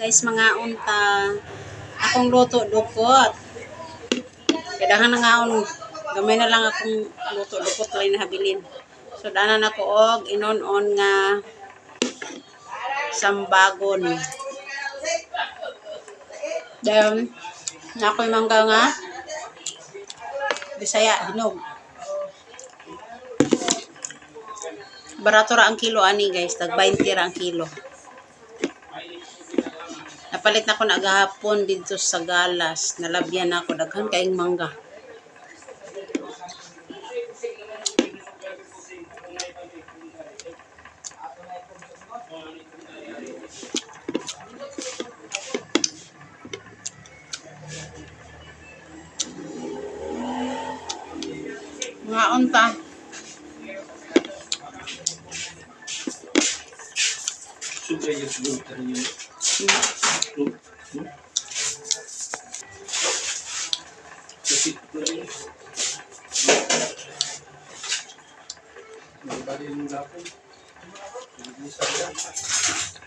guys mga unta. Akong luto dukot. Kailangan na nga on, gamay na lang akong luto dukot lang na habilin. So danan ako og inon-on nga sambagon. Then, na ako'y mangga nga Bisaya, hinog. Barato ra ang kilo ani guys, tag 20 ra ang kilo. Napalit na ko na gahapon dito sa galas. Nalabyan na ako. Daghan kaing mangga. Mga unta. Rin. Nagbali yung lapon. Hindi sa